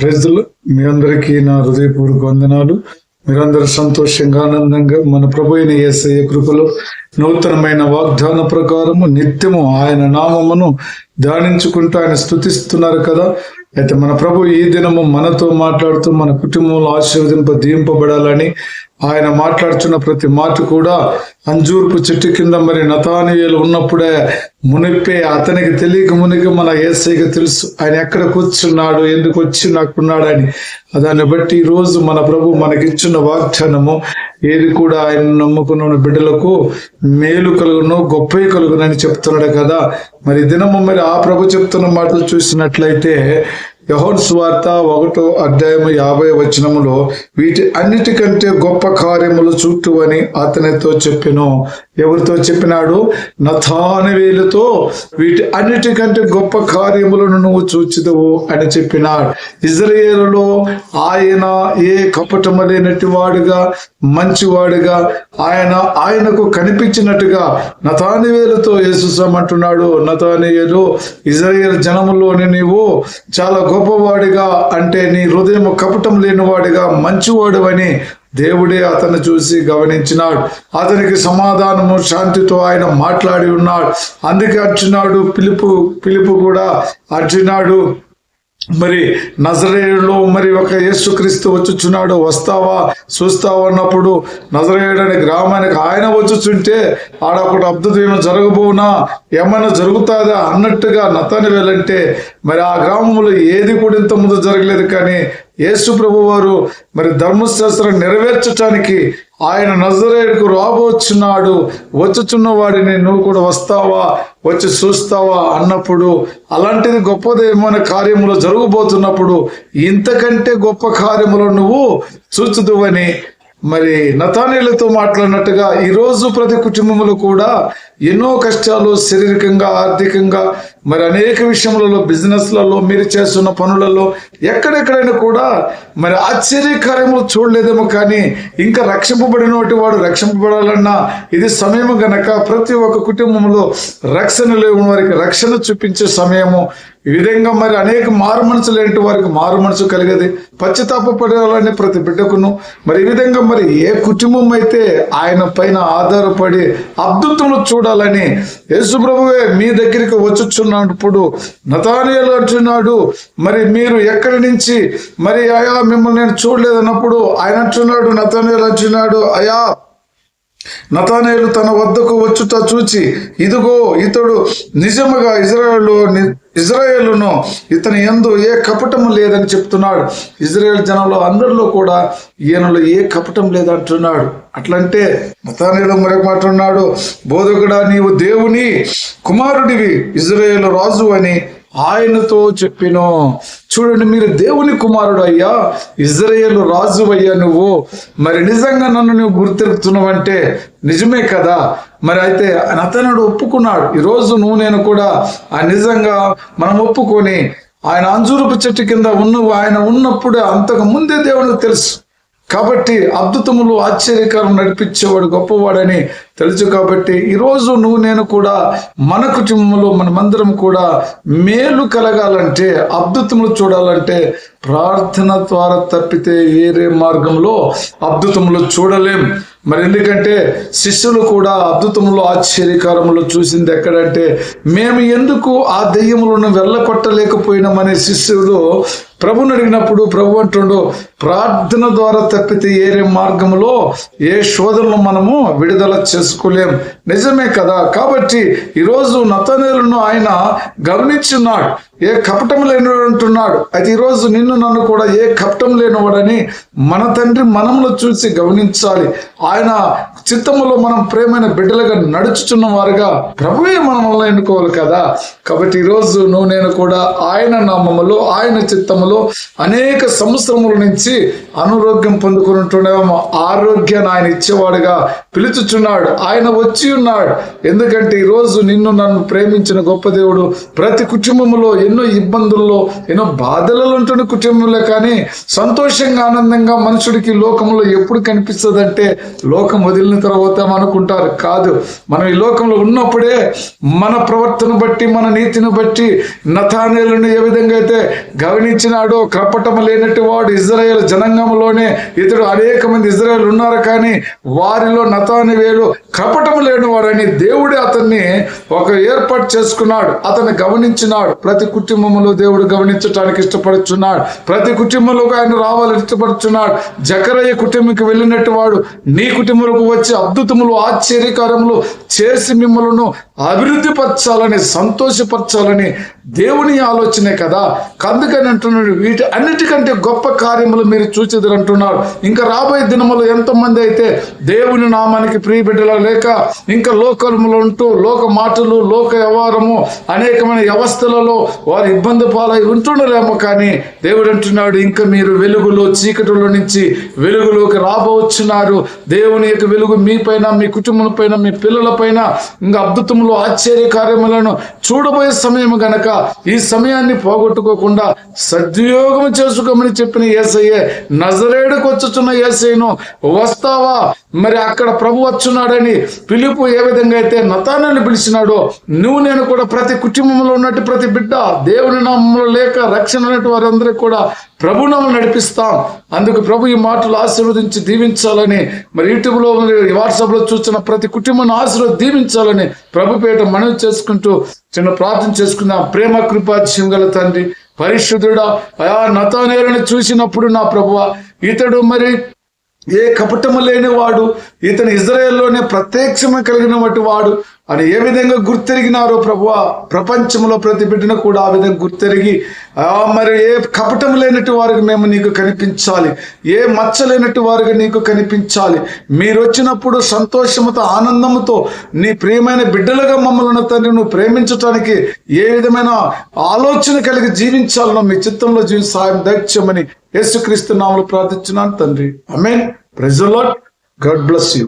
ప్రజలు. మీ అందరికీ నా హృదయపూర్వక వందనాలు. మీరందరూ సంతోషంగా ఆనందంగా మన ప్రభు అయిన యేసయ్య కృపలో నూతనమైన వాగ్దాన ప్రకారము నిత్యము ఆయన నామమును ధ్యానించుకుంటూ ఆయన స్థుతిస్తున్నారు కదా. అయితే మన ప్రభు ఈ దినము మనతో మాట్లాడుతూ మన కుటుంబంలో ఆశీర్వదింప దీంపబడాలని ఆయన మాట్లాడుతున్న ప్రతి మాట కూడా అంజూర్పు చెట్టు కింద మరి నతానియలు ఉన్నప్పుడే మునిపే అతనికి తెలియక మునిగి మన ఏసైకి తెలుసు. ఆయన ఎక్కడ కూర్చున్నాడు ఎందుకు వచ్చి నాకున్నాడు అని. దాన్ని బట్టి ఈరోజు రోజు మన ప్రభు మనకిచ్చిన వాగ్దానము ఏది కూడా ఆయన నమ్ముకున్న బిడ్డలకు మేలు కలుగును గొప్ప కలుగునని చెప్తున్నాడు కదా. మరి దినము మరి ఆ ప్రభు చెప్తున్న మాటలు చూసినట్లయితే యహోన్ స్వార్త ఒకటో అధ్యాయము యాభై వచనములో వీటి అన్నిటికంటే గొప్ప కార్యములు చుట్టూ అని అతనితో చెప్పెను. ఎవరితో చెప్పినాడు? నథానవేలుతో. వీటి అన్నిటికంటే గొప్ప కార్యములను నువ్వు చూచిదవు అని చెప్పినాడు. ఇజ్రాయేలులో ఆయన ఏ కపటము లేనటి వాడుగా మంచివాడుగా ఆయన ఆయనకు కనిపించినట్టుగా నతానివేలుతో యేసుసమంటున్నాడు నతానియేలు ఇజ్రాయేల్ జనములోని నీవు చాలా గొప్పవాడిగా అంటే నీ హృదయం కపటం లేనివాడిగా మంచివాడు అని దేవుడే అతను చూసి గమనించినాడు. అతనికి సమాధానము శాంతితో ఆయన మాట్లాడి ఉన్నాడు. అందుకే అర్చున్నాడు పిలుపు పిలుపు కూడా అర్చున్నాడు మరి నజరేయుడులో మరి ఒక యేసుక్రీస్తు వచ్చుచున్నాడు వస్తావా చూస్తావా అన్నప్పుడు నజరేయుడు అనే గ్రామానికి ఆయన వచ్చుచుంటే ఆడ ఒకటి అద్భుతం జరగబోనా ఏమైనా జరుగుతుందా అన్నట్టుగా నతని వెళ్ళంటే మరి ఆ గ్రామంలో ఏది కూడా ఇంత ముందు జరగలేదు కానీ యేసు ప్రభు వారు మరి ధర్మశాస్త్రం నెరవేర్చటానికి ఆయన నజరేడుకు రాబోచున్నాడు. వచ్చుచున్న వాడిని నువ్వు కూడా వస్తావా? వచ్చి చూస్తావా అన్నప్పుడు అలాంటిది గొప్పదేమైన కార్యములు జరగబోతున్నప్పుడు ఇంతకంటే గొప్ప కార్యములు నువ్వు చూచుదువని మరి నతానీలతో మాట్లాడినట్టుగా ఈరోజు ప్రతి కుటుంబములు కూడా ఎన్నో కష్టాలు శారీరకంగా ఆర్థికంగా మరి అనేక విషయములలో బిజినెస్లలో మీరు చేస్తున్న పనులలో ఎక్కడెక్కడైనా కూడా మరి ఆశ్చర్యకార్యములు చూడలేదేమో కానీ ఇంకా రక్షింపబడిన వాడు రక్షింపబడాలన్నా ఇది సమయం గనక ప్రతి ఒక్క కుటుంబంలో రక్షణ లేని వారికి రక్షణ చూపించే సమయము. ఈ విధంగా మరి అనేక మారు మనసు లేని వారికి మారు మనసు కలిగేది. పడాలని ప్రతి బిడ్డకును. మరి ఈ విధంగా మరి ఏ కుటుంబం అయితే ఆయన పైన ఆధారపడి అద్భుతములు చూడాలని యేసుప్రభువే మీ దగ్గరికి వచ్చుచున్నప్పుడు నతానియలు అంటున్నాడు మరి మీరు ఎక్కడి నుంచి? మరి అయా మిమ్మల్ని నేను చూడలేదన్నప్పుడు ఆయన అంటున్నాడు నతానియలు అంటున్నాడు అయా నతానేలు తన వద్దకు వచ్చుట చూచి ఇదిగో ఇతడు నిజముగా ఇజ్రాయేల్లో ఇజ్రాయేలును ఇతని ఎందు ఏ కపటము లేదని చెప్తున్నాడు. ఇజ్రాయేల్ జనంలో అందరిలో కూడా ఈయనలో ఏ కపటం లేదంటున్నాడు. అట్లంటే నతానేలు మరొక మాట ఉన్నాడు బోధకుడా నీవు దేవుని కుమారుడివి ఇజ్రాయేల్ రాజు అని ఆయనతో చెప్పినో. చూడండి మీరు దేవుని కుమారుడు అయ్యా ఇజ్రాయేల్ రాజు అయ్యా నువ్వు. మరి నిజంగా నన్ను నువ్వు గుర్తెరుపుతున్నావంటే నిజమే కదా? మరి అయితే అతనుడు ఒప్పుకున్నాడు. ఈరోజు నువ్వు నేను కూడా ఆ నిజంగా మనం ఒప్పుకొని ఆయన అంజూరపు చెట్టు కింద ఉన్న ఆయన ఉన్నప్పుడు అంతకు ముందే దేవునికి తెలుసు. కాబట్టి అద్భుతములు ఆశ్చర్యకరం నడిపించేవాడు గొప్పవాడని తెలుసు కాబట్టి ఈరోజు నువ్వు నేను కూడా మన కుటుంబంలో మనమందరం కూడా మేలు కలగాలంటే అద్భుతములు చూడాలంటే ప్రార్థన ద్వారా తప్పితే వేరే మార్గంలో అద్భుతములు చూడలేం. మరి ఎందుకంటే శిష్యులు కూడా అద్భుతములు ఆశ్చర్యకారములు చూసింది ఎక్కడంటే మేము ఎందుకు ఆ దెయ్యములను వెళ్ళకొట్టలేకపోయినామనే శిష్యుడు ప్రభుని అడిగినప్పుడు ప్రభు అంటుండు ప్రార్థన ద్వారా తప్పితే ఏరే మార్గంలో ఏ శోధనలు మనము విడుదల చేసుకోలేం. నిజమే కదా? కాబట్టి ఈరోజు నతనేలను ఆయన గమనించున్నాడు ఏ కపటం లేనివాడు అంటున్నాడు. అయితే ఈరోజు నిన్ను నన్ను కూడా ఏ కపటం లేనివాడని మన తండ్రి మనమును చూసి గమనించాలి. ఆయన చిత్తములో మనం ప్రేమైన బిడ్డలుగా నడుచుచున్న వారుగా ప్రభువే మనల్ని ఎన్నుకోవాలి కదా? కాబట్టి ఈరోజు నువ్వు నేను కూడా ఆయన నామములో ఆయన చిత్తములో అనేక సంవత్సరముల నుంచి అనారోగ్యం పొందుకున్నట్టునేమో ఆరోగ్యాన్ని ఆయన ఇచ్చేవాడుగా పిలుచుచున్నాడు. ఆయన వచ్చి ఉన్నాడు. ఎందుకంటే ఈరోజు నిన్ను నన్ను ప్రేమించిన గొప్ప దేవుడు ప్రతి కుటుంబంలో ఎన్నో ఇబ్బందుల్లో ఎన్నో బాధలలో ఉంటున్న కుటుంబంలో కానీ సంతోషంగా ఆనందంగా మనుషుడికి లోకంలో ఎప్పుడు కనిపిస్తుందంటే లోకం వదిలి వెళ్ళిన తర్వాత అనుకుంటారు కాదు మనం ఈ లోకంలో ఉన్నప్పుడే మన ప్రవర్తన బట్టి మన నీతిని బట్టి నథానేలను ఏ విధంగా అయితే గమనించినాడో కపటం లేనట్టు వాడు ఇజ్రాయేల్ జనాంగంలోనే ఇతడు అనేక మంది ఇజ్రాయేల్ ఉన్నారు కానీ వారిలో నతాని వేలు కపటం లేని వాడని దేవుడే అతన్ని ఒక ఏర్పాటు చేసుకున్నాడు. అతన్ని గమనించినాడు. ప్రతి కుటుంబంలో దేవుడు గమనించడానికి ఇష్టపడుచున్నాడు. ప్రతి కుటుంబంలో ఆయన రావాలని ఇష్టపడుచున్నాడు. జకరయ్య కుటుంబంకి వెళ్ళినట్టు వాడు నీ కుటుంబంలోకి వచ్చి అద్భుతములు ఆశ్చర్యకారములు చేసి మిమ్మల్ని అభివృద్ధి పరచాలని సంతోషపరచాలని దేవుని ఆలోచనే కదా. కందుకని అంటున్నాడు వీటి అన్నిటికంటే గొప్ప కార్యములు మీరు చూచెదరు అంటున్నారు. ఇంకా రాబోయే దినములు ఎంతమంది అయితే దేవుని నామానికి ప్రియబిడ్డలా లేక ఇంకా లోకములు ఉంటూ లోక మాటలు లోక వ్యవహారము అనేకమైన వ్యవస్థలలో వారు ఇబ్బంది పాలై ఉంటుండలేమో కానీ దేవుడు అంటున్నాడు ఇంకా మీరు వెలుగులో చీకటిలో నుంచి వెలుగులోకి రాబోచున్నారు. దేవుని యొక్క వెలుగు మీ పైన మీ కుటుంబం పైన మీ పిల్లల పైన ఇంకా అద్భుతములు ఆశ్చర్య కార్యములను చూడబోయే సమయం గనక ఈ సమయాన్ని పోగొట్టుకోకుండా సద్వియోగం చేసుకోమని చెప్పిన ఏసయ్యే నజరేడుకు వచ్చుచున్న ఏసయ్యను వస్తావా? మరి అక్కడ ప్రభు వచ్చున్నాడని పిలుపు ఏ విధంగా అయితే నతానని పిలిచినాడో నువ్వు నేను కూడా ప్రతి కుటుంబంలో ఉన్నట్టు ప్రతి బిడ్డ దేవుని నామంలో లేక రక్షణ ఉన్నట్టు వారందరికీ కూడా ప్రభునామం నడిపిస్తాం. అందుకు ప్రభు ఈ మాటలు ఆశీర్వదించి దీవించాలని మరి యూట్యూబ్లో మరి వాట్సాప్లో చూస్తున్న ప్రతి కుటుంబాన్ని ఆశలో దీవించాలని ప్రభు పేట మనవి చేసుకుంటూ చిన్న ప్రార్థన చేసుకుందాం. ప్రేమ కృపాతిశయం గల తండ్రి పరిశుద్ధుడా అయా నతానేరుని చూసినప్పుడు నా ప్రభువ ఇతడు మరి ఏ కపటము లేనివాడు ఇతను ఇజ్రాయెల్లోనే ప్రత్యక్షము కలిగినటువంటి వాడు అని ఏ విధంగా గుర్తెరిగినారో ప్రభు ప్రపంచంలో ప్రతి బిడ్డను కూడా ఆ విధంగా గుర్తెరిగి మరి ఏ కపటం లేనట్టు వారికి మేము నీకు కనిపించాలి ఏ మచ్చ లేనట్టు వారికి నీకు కనిపించాలి. మీరు వచ్చినప్పుడు సంతోషముతో ఆనందముతో నీ ప్రియమైన బిడ్డలుగా మమ్మల్ని తండ్రి నువ్వు ప్రేమించటానికి ఏ విధమైన ఆలోచన కలిగి జీవించాలనో మీ చిత్తంలో జీవి సాయం దైత్యమని యేసుక్రీస్తు నామలు ప్రార్థించున్నాను తండ్రి. అమేన్ ప్రెజలాట్ గాడ్ బ్లెస్ యూ